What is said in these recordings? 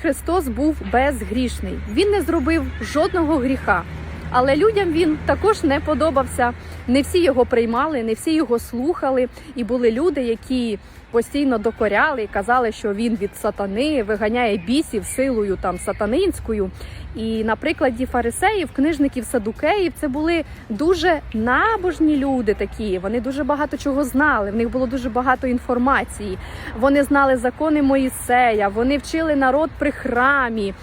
Христос був безгрішний. Він не зробив жодного гріха. Але людям він також не подобався. Не всі його приймали, не всі його слухали. І були люди, які постійно докоряли і казали, що він від сатани виганяє бісів силою там сатанинською. І на прикладі фарисеїв, книжників, садукеїв, це були дуже набожні люди такі. Вони дуже багато чого знали. В них було дуже багато інформації. Вони знали закони Моїсея, вони вчили народ при храмі.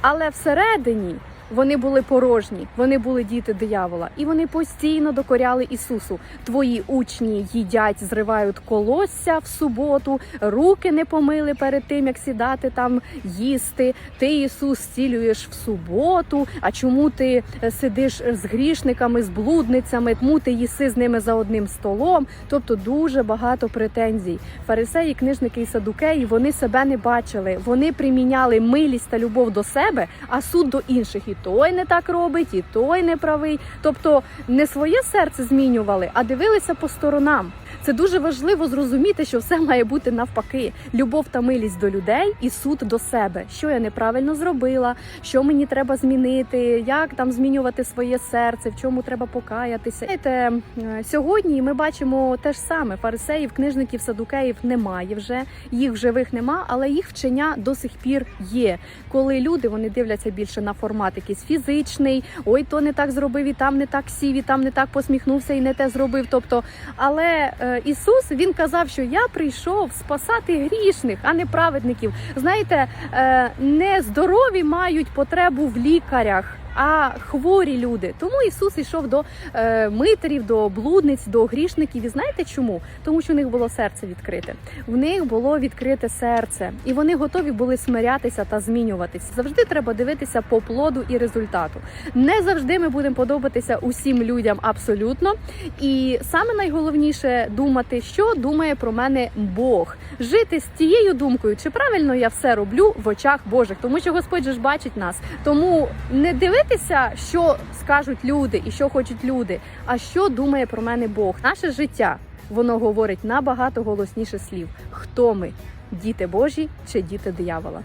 Але всередині вони були порожні, вони були діти диявола, і вони постійно докоряли Ісусу. Твої учні їдять, зривають колосся в суботу, руки не помили перед тим, як сідати там їсти. Ти Ісус зцілюєш в суботу. А чому ти е, сидиш з грішниками, з блудницями? Тому ти їси з ними за одним столом? Тобто дуже багато претензій. Фарисеї, книжники і садукеї вони себе не бачили. Вони приміняли милість та любов до себе, а суд до інших. Той не так робить, і той не правий. Тобто не своє серце змінювали, а дивилися по сторонам. Це дуже важливо зрозуміти, що все має бути навпаки: любов та милість до людей і суд до себе. Що я неправильно зробила, що мені треба змінити, як там змінювати своє серце, в чому треба покаятися. Знаєте, е, сьогодні ми бачимо те ж саме: фарисеїв, книжників, садукеїв немає вже, їх живих нема, але їх вчення до сих пір є. Коли люди вони дивляться більше на формат якийсь фізичний, ой, то не так зробив, і там не так сів, і там не так посміхнувся, і не те зробив. Тобто, але е, Ісус він казав, що я прийшов спасати грішних, а не праведників. Знаєте, е, не здорові мають потребу в лікарях. А хворі люди, тому Ісус йшов до е, митерів, до блудниць, до грішників. І знаєте чому? Тому що в них було серце відкрите. В них було відкрите серце, і вони готові були смирятися та змінюватися. Завжди треба дивитися по плоду і результату. Не завжди ми будемо подобатися усім людям абсолютно. І саме найголовніше думати, що думає про мене Бог, жити з тією думкою, чи правильно я все роблю в очах Божих, тому що Господь же ж бачить нас. Тому не дивитися, що скажуть люди і що хочуть люди, а що думає про мене Бог. Наше життя воно говорить набагато голосніше слів. Хто ми? Діти Божі чи діти диявола?